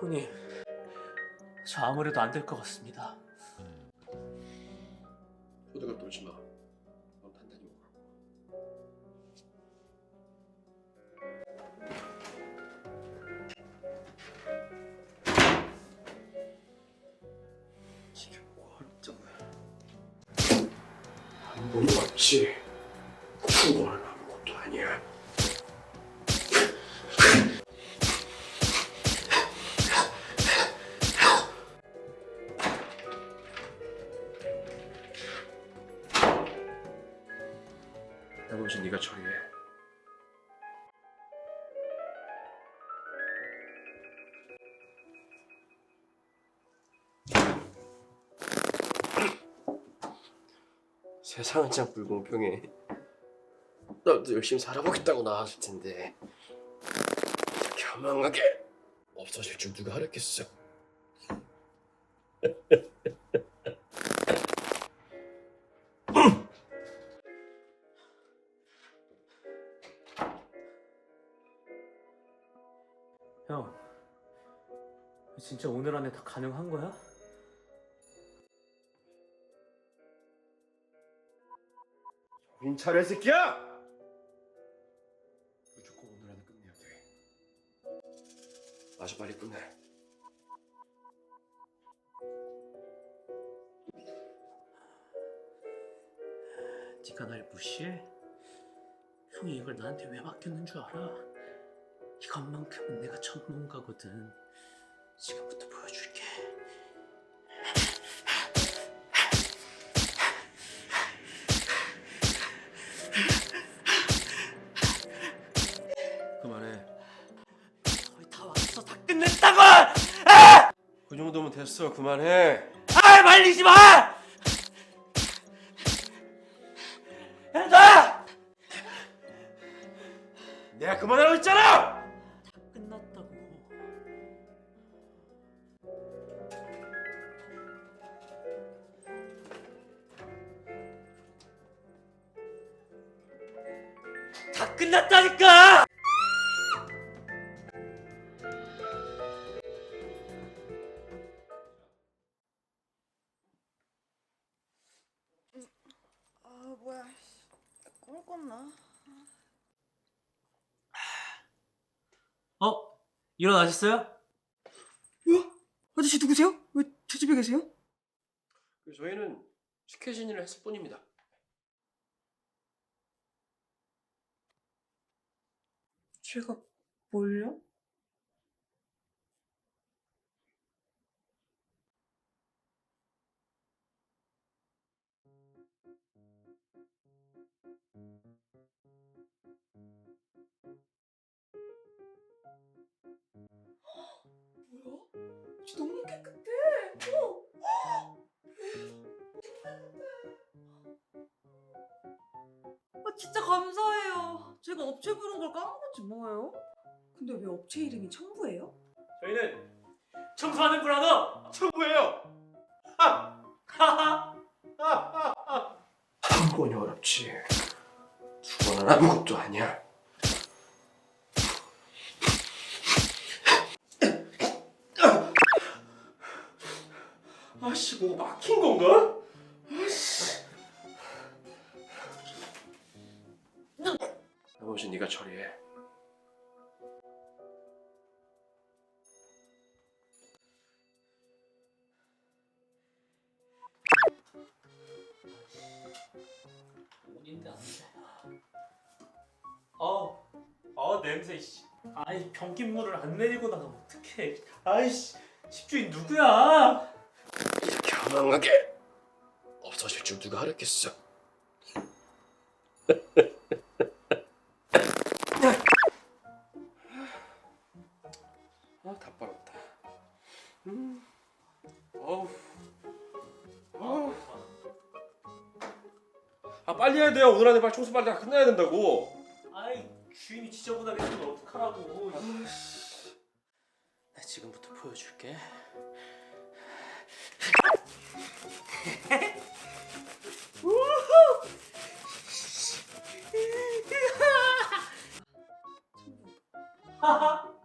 형님, 저 아무래도 안 될 것 같습니다. 호들갑 떨지 마. 넌 단단히 오라고. 이게 뭐한 번도 왔지. 두번 네가 처리해. 세상은 참 불공평해. 나도 열심히 살아보겠다고 나왔을 텐데 교만하게 없어질 줄 누가 알았겠어. 진짜 오늘 안에 다 가능한 거야? 정신 차려 이 새끼야! 무조건 오늘 안에 끝내야 돼. 아주 빨리 끝내. 네가 날 무시해? 형이 이걸 나한테 왜 맡겼는 줄 알아? 이것만큼은 내가 전문가거든. 지금부터 보여줄게. 그만해. 거의 다 왔어. 다 끝냈다고! 그 정도면 됐어. 그만해. 아, 말리지 마! 야, 나! 내가 그만하라고 했잖아! 끝났다니까! 아 뭐야 꿈을 꿨나? 어? 일어나셨어요? 뭐야? 아저씨 누구세요? 왜 제 집에 계세요? 그 저희는 스케진을 했을 뿐입니다. 제가 뭘요? 진짜 감사해요. 제가 업체 부른 걸 까먹었지 뭐예요? 근데 왜 업체 이름이 청부예요? 저희는 청소하는 브라더 청구해요! 하하 한 번이 어렵지. 두 번은 아무것도 아니야. 아씨, 뭐 막힌 건가? 아씨. 나머지 네가 처리해. 냄새 씨. 아이 변기물을 안 내리고 나가면 어떡해. 아이씨 집주인 누구야? 교만하게 없어질 줄 누가 알았겠어. 아, 빨리 해야 돼요. 오늘 안에 빨리 청소 빨리 다 끝내야 된다고. 아이 주인이 지저분하게 쓰면 어떡하라고 나 지금부터 보여줄게. 하하